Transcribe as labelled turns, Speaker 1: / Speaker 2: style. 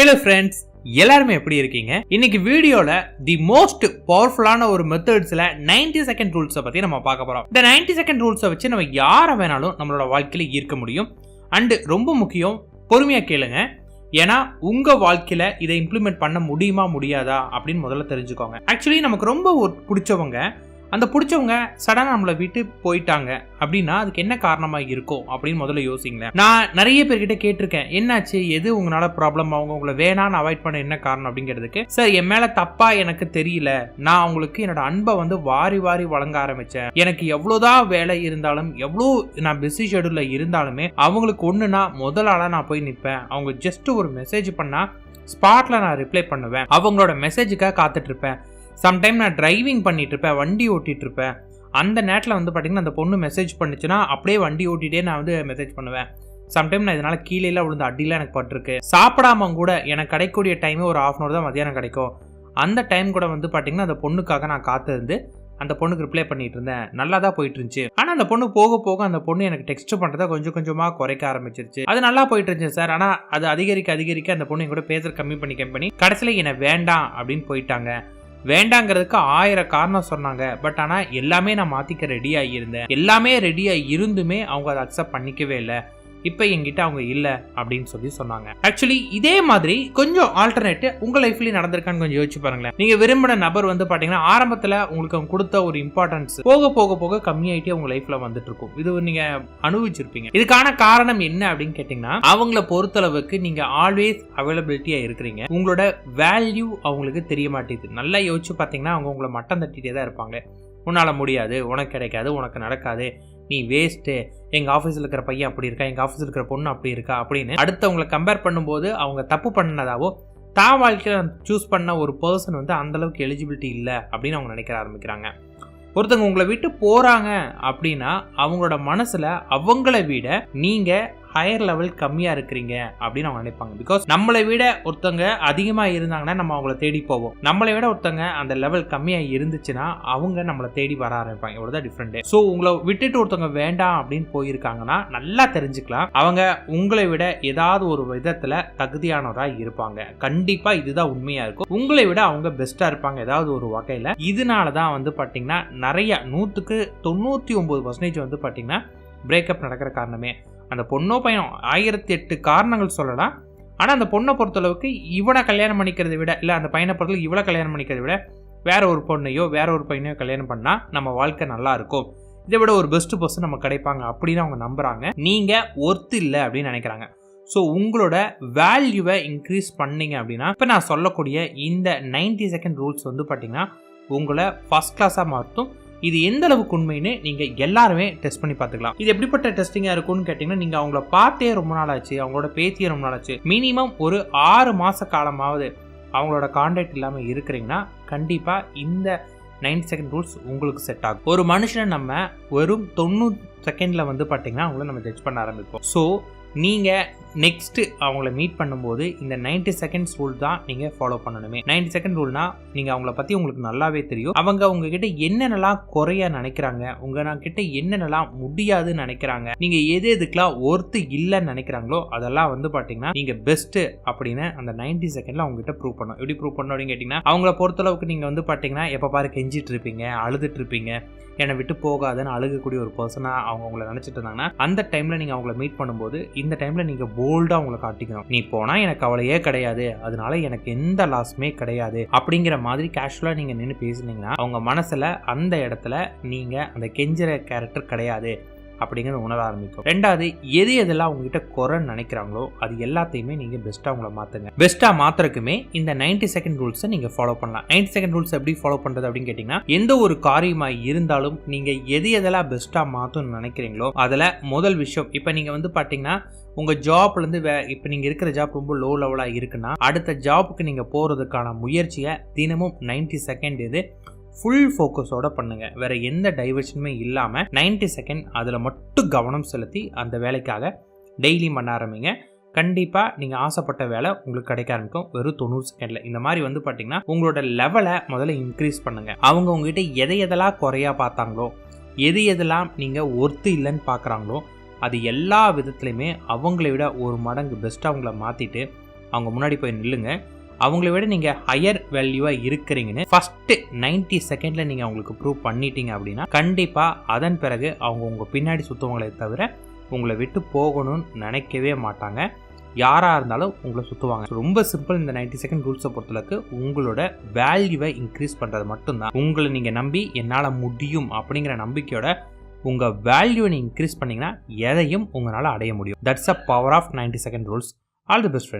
Speaker 1: Hello friends எல்லாருமே எப்படி இருக்கீங்க? இன்னைக்கு வீடியோல தி மோஸ்ட் பவர்ஃபுல்லான ஒரு மெத்தட்ஸ்ல 90 செகண்ட் ரூல்ஸை பத்தி நம்ம பார்க்க போறோம். இந்த 90 செகண்ட் ரூல்ஸை வச்சு நம்ம யாரை வேணாலும் நம்மளோட வாழ்க்கையில ஈர்க்க முடியும். அண்டு ரொம்ப முக்கியம் பொறுமையா கேளுங்க. ஏன்னா உங்க வாழ்க்கையில இதை இம்ப்ளிமெண்ட் பண்ண முடியுமா முடியாதா அப்படின்னு முதல்ல தெரிஞ்சுக்கோங்க. ஆக்சுவலி நமக்கு ரொம்ப ஒரு பிடிச்சவங்க அந்த பிடிச்சவங்க சடனாக நம்மளை விட்டு போயிட்டாங்க. அப்படின்னா அதுக்கு என்ன காரணமாக இருக்கும்? அப்படின்னு முதல்ல யோசிங்களேன். நான் நிறைய பேர்கிட்ட கேட்டிருக்கேன். என்னாச்சு? எது உங்களால் ப்ராப்ளம் அவங்க உங்களை வேணான்னு அவாய்ட் பண்ண என்ன காரணம்? அப்படிங்கிறதுக்கு. சார் என் மேலே தப்பாக எனக்கு தெரியல. நான் அவங்களுக்கு என்னோட அன்பை வந்து வாரி வாரி வழங்க ஆரம்பித்தேன் எனக்கு எவ்வளோதான் வேலை இருந்தாலும் எவ்வளோ நான் பிஸி ஷெடியூலில் இருந்தாலுமே அவங்களுக்கு ஒன்றுனா முதல் ஆளாக நான் போய் நிற்பேன் அவங்க ஜஸ்ட் ஒரு மெசேஜ் பண்ணால் ஸ்பாட்டில் நான் ரிப்ளை பண்ணுவேன். அவங்களோட மெசேஜுக்காக காத்துட்ருப்பேன் சம்டைம் நான் டிரைவிங் பண்ணிகிட்ருப்பேன் வண்டி ஓட்டிகிட்ருப்பேன் இருப்பேன் அந்த நேரத்தில் வந்து பார்த்தீங்கன்னா அந்த பொண்ணு மெசேஜ் பண்ணுச்சுன்னா அப்படியே வண்டி ஓட்டிகிட்டே நான் வந்து மெசேஜ் பண்ணுவேன். சம்டைம் நான் இதனால் கீழேலாம் விழுந்த அடியில் எனக்கு பட்டிருக்கு. சாப்பிடாம கூட எனக்கு கிடைக்கக்கூடிய டைமே ஒரு ஆஃப் அன் தான் மதியானம் கிடைக்கும். அந்த டைம் கூட வந்து பார்த்திங்கன்னா அந்த பொண்ணுக்காக நான் காத்திருந்து அந்த பொண்ணுக்கு ரிப்ளை பண்ணிட்டு இருந்தேன் நல்லா தான் போயிட்டு இருந்துச்சு ஆனால் அந்த பொண்ணு போக போக அந்த பொண்ணு எனக்கு டெக்ஸ்ட் பண்ணுறத கொஞ்சம் கொஞ்சமாக குறைக்க ஆரம்பிச்சிருச்சு. அது நல்லா போயிட்டு இருந்துச்சு சார். ஆனால் அது அதிகரிக்க அதிகரிக்க அந்த பொண்ணு என் கூட பேசுகிற கம்மி பண்ணி கம்மி பண்ணி கடைசியில் என்னை வேண்டாம் அப்படின்னு போயிட்டாங்க. வேண்டாங்கிறதுக்கு ஆயிரம் காரணம் சொன்னாங்க. பட் ஆனால் எல்லாமே நான் மாற்றிக்க ரெடியாக இருந்தேன் எல்லாமே ரெடியாக இருந்துமே அவங்க அதை அக்செப்ட் பண்ணிக்கவே இல்லை. இப்போ என்கிட்ட அவங்க இல்லை அப்படின்னு சொல்லி சொன்னாங்க. ஆக்சுவலி இதே மாதிரி கொஞ்சம் ஆல்டர்னேட் உங்கள் லைஃப்லயும் நடந்திருக்கான்னு கொஞ்சம் யோசிச்சு பாருங்களேன். நீங்கள் விரும்பின நபர் வந்து பார்த்தீங்கன்னா ஆரம்பத்தில் உங்களுக்கு அவங்க கொடுத்த ஒரு இம்பார்ட்டன்ஸ் போக போக போக கம்மியாயிட்டே உங்க லைஃப்ல வந்துட்டு இருக்கும் இது நீங்க அனுபவிச்சிருப்பீங்க. இதுக்கான காரணம் என்ன அப்படின்னு கேட்டிங்கன்னா அவங்கள பொறுத்தளவுக்கு நீங்க ஆல்வேஸ் அவைலபிலிட்டியா இருக்கிறீங்க. உங்களோட வேல்யூ அவங்களுக்கு தெரிய மாட்டேங்குது. நல்லா யோசிச்சு பார்த்தீங்கன்னா அவங்க உங்களை மட்டம் தட்டிகிட்டே தான் இருப்பாங்க. உன்னால் முடியாது உனக்கு கிடைக்காது உனக்கு நடக்காது. நீ வேஸ்ட்டு எங்கள் ஆஃபீஸில் இருக்கிற பையன் அப்படி இருக்கா? எங்கள் ஆஃபீஸில் இருக்கிற பொண்ணு அப்படி இருக்கா? அப்படின்னு அடுத்தவங்களை கம்பேர் பண்ணும்போது அவங்க தப்பு பண்ணதாவோ தான் வாழ்க்கையில் சூஸ் பண்ண ஒரு பர்சன் வந்து அந்தளவுக்கு எலிஜிபிலிட்டி இல்லை அப்படின்னு அவங்க நினைக்கிற ஆரம்பிக்கிறாங்க. ஒருத்தவங்க உங்களை விட்டு போகிறாங்க அப்படின்னா அவங்களோட மனசில் அவங்கள விட நீங்கள் ஹையர் லெவல் கம்மியாக இருக்கிறீங்க அப்படின்னு அவங்க நினைப்பாங்க. பிகாஸ் நம்மளை விட ஒருத்தவங்க அதிகமாக இருந்தாங்கன்னா நம்ம அவங்கள தேடி போவோம். நம்மளை விட ஒருத்தவங்க அந்த லெவல் கம்மியாக இருந்துச்சுன்னா அவங்க நம்மளை தேடி வர ஆரம்பிப்பாங்க. இவ்வளோதான் டிஃப்ரெண்ட் ஸோ உங்களை விட்டுட்டு ஒருத்தவங்க வேண்டாம் அப்படின்னு போயிருக்காங்கன்னா நல்லா தெரிஞ்சுக்கலாம். அவங்க உங்களை விட ஏதாவது ஒரு விதத்தில் தகுதியானவராக இருப்பாங்க. கண்டிப்பாக இதுதான் உண்மையாக இருக்கும். உங்களை விட அவங்க பெஸ்ட்டாக இருப்பாங்க ஏதாவது ஒரு வகையில். இதனால தான் வந்து பார்த்தீங்கன்னா நிறைய நூற்றுக்கு தொண்ணூற்றி ஒம்பது பர்சன்டேஜ் வந்து பார்த்தீங்கன்னா பிரேக்கப் நடக்கிற காரணமே. அந்த பொண்ணோ பையன் ஆயிரத்தி எட்டு காரணங்கள் சொல்லலாம் ஆனால் அந்த பொண்ணை பொறுத்தளவுக்கு இவனை கல்யாணம் பண்ணிக்கிறத விட இல்லை அந்த பையனை பொறுத்தளவுக்கு இவளை கல்யாணம் பண்ணிக்கிறதை விட வேற ஒரு பொண்ணையோ வேற ஒரு பையனையோ கல்யாணம் பண்ணால் நம்ம வாழ்க்கை நல்லா இருக்கும். இதை விட ஒரு பெஸ்ட் பர்சன் நம்ம கிடைப்பாங்க அப்படின்னு அவங்க நம்புகிறாங்க நீங்கள் ஒர்த்து இல்லை அப்படின்னு நினைக்கிறாங்க. ஸோ உங்களோட வேல்யூவை இன்க்ரீஸ் பண்ணீங்க அப்படின்னா இப்போ நான் சொல்லக்கூடிய இந்த 90 செகண்ட் ரூல்ஸ் வந்து பார்த்தீங்கன்னா உங்களை ஃபஸ்ட் கிளாஸாக மாற்றும் இது எந்த அளவுக்கு உண்மைன்னு நீங்கள் எல்லாருமே டெஸ்ட் பண்ணி பார்த்துக்கலாம். இது எப்படிப்பட்ட டெஸ்டிங்காக இருக்கும்னு கேட்டிங்கன்னா நீங்கள் அவங்கள பார்த்தே ரொம்ப நாள் ஆச்சு அவங்களோட பேத்தியே ரொம்ப நாள் ஆச்சு மினிமம் ஒரு ஆறு மாத காலமாவது அவங்களோட கான்டாக்ட் இல்லாமல் இருக்கிறீங்கன்னா கண்டிப்பாக இந்த 90 செகண்ட் ரூல்ஸ் உங்களுக்கு செட் ஆகும். ஒரு மனுஷனை நம்ம வெறும் தொண்ணூறு செகண்டில் வந்து பார்த்தீங்கன்னா அவங்கள நம்ம ஜட்ஜ் பண்ண ஆரம்பிப்போம். ஸோ நீங்கள் நெக்ஸ்ட்டு அவங்கள மீட் பண்ணும்போது இந்த 90 செகண்ட்ஸ் ரூல் தான் நீங்கள் ஃபாலோ பண்ணணுமே. 90 செகண்ட் ரூல்னா நீங்கள் அவங்கள பற்றி உங்களுக்கு நல்லாவே தெரியும். அவங்க உங்ககிட்ட என்னென்னலாம் குறைய நினைக்கிறாங்க உங்கள் கிட்ட என்னென்னலாம் முடியாதுன்னு நினைக்கிறாங்க நீங்கள் எது எதுக்கெலாம் ஒர்த்து இல்லைன்னு நினைக்கிறாங்களோ அதெல்லாம் வந்து பார்த்தீங்கன்னா நீங்கள் பெஸ்ட்டு அப்படின்னு அந்த 90 செகண்டில் அவங்ககிட்ட ப்ரூவ் பண்ணும் எப்படி ப்ரூவ் பண்ணணும் அப்படின்னு கேட்டிங்கன்னா அவங்கள பொறுத்தளவுக்கு நீங்கள் வந்து பார்த்தீங்கன்னா எப்போ பாரு கெஞ்சிட்டு இருப்பீங்க அழுதுட்டு இருப்பீங்க. என்னை விட்டு போகாதுன்னு அழுகக்கூடிய ஒரு பர்சனாக அவங்க உங்களை நினச்சிட்டு இருந்தாங்கன்னா அந்த டைமில் நீங்கள் அவங்கள மீட் பண்ணும்போது இந்த டைமில் நீங்கள் போல்டாக உங்களை காட்டிக்கணும். நீ போனால் எனக்கு கவலையே கிடையாது. அதனால எனக்கு எந்த லாஸுமே கிடையாது. அப்படிங்கிற மாதிரி கேஷுவலாக நீங்கள் நின்று பேசுனீங்கன்னா அவங்க மனசில் அந்த இடத்துல நீங்கள் அந்த கெஞ்சிற கேரக்டர் கிடையாது. அப்படிங்கிறத உணர ஆரம்பிக்கும். ரெண்டாவது எது எதெல்லாம் உங்ககிட்ட குறைன்னு நினைக்கிறாங்களோ அது எல்லாத்தையுமே நீங்கள் பெஸ்ட்டாக உங்களை மாற்றுங்க பெஸ்ட்டாக மாற்றுறதுக்குமே இந்த 90 செகண்ட் ரூல்ஸை நீங்கள் ஃபாலோ பண்ணலாம். 90 செகண்ட் ரூல்ஸ் எப்படி ஃபாலோ பண்ணுறது அப்படின்னு கேட்டிங்கன்னா எந்த ஒரு காரியமாக இருந்தாலும் நீங்கள் எது எதெல்லாம் பெஸ்ட்டாக மாற்றணும்னு நினைக்கிறீங்களோ அதில் முதல் விஷயம் இப்போ நீங்கள் வந்து பார்த்தீங்கன்னா உங்கள் ஜாப்லேருந்து வே இப்போ நீங்கள் இருக்கிற ஜாப் ரொம்ப லோ லெவலாக இருக்குன்னா அடுத்த ஜாப்புக்கு நீங்கள் போகிறதுக்கான முயற்சியை தினமும் 90 செகண்ட் இது ஃபுல் ஃபோக்கஸோட பண்ணுங்க. வேற எந்த டைவர்ஷனுமே இல்லாமல் 90 செகண்ட் அதில் மட்டும் கவனம் செலுத்தி அந்த வேலைக்காக டெய்லி பண்ண ஆரம்பிங்க. கண்டிப்பாக நீங்கள் ஆசைப்பட்ட வேலை உங்களுக்கு கிடைக்க ஆரம்பிக்கும். வெறும் தொண்ணூறு செகண்டில் இந்த மாதிரி வந்து பார்த்தீங்கன்னா உங்களோட லெவலை முதல்ல இன்க்ரீஸ் பண்ணுங்கள் அவங்க உங்ககிட்ட எதை எதெல்லாம் குறையா பார்த்தாங்களோ எது எதெல்லாம் நீங்கள் ஒர்த்து இல்லைன்னு பார்க்குறாங்களோ அது எல்லா விதத்துலையுமே அவங்கள விட ஒரு மடங்கு பெஸ்ட்டாக அவங்கள மாற்றிட்டு அவங்க முன்னாடி போய் நில்லுங்கள் அவங்கள விட நீங்கள் ஹையர் வேல்யூவாக இருக்கிறீங்கன்னு ஃபஸ்ட்டு 90 செகண்டில் நீங்கள் அவங்களுக்கு ப்ரூவ் பண்ணிட்டீங்க அப்படின்னா கண்டிப்பாக அதன் பிறகு அவங்க உங்கள் பின்னாடி சுற்றுவங்களே தவிர உங்களை விட்டு போகணும்னு நினைக்கவே மாட்டாங்க. யாராக இருந்தாலும் உங்களை சுற்றுவாங்க ரொம்ப சிம்பிள் இந்த 90 செகண்ட் ரூல்ஸை பொறுத்தளவுக்கு உங்களோட வேல்யூவை இன்க்ரீஸ் பண்ணுறது மட்டும்தான். உங்களை நீங்கள் நம்பி என்னால் முடியும் அப்படிங்கிற நம்பிக்கையோட உங்கள் வேல்யூவை நீங்கள் இன்க்ரீஸ் பண்ணிங்கன்னா எதையும் உங்களால் அடைய முடியும். That's a power of 90 second rules all the best friends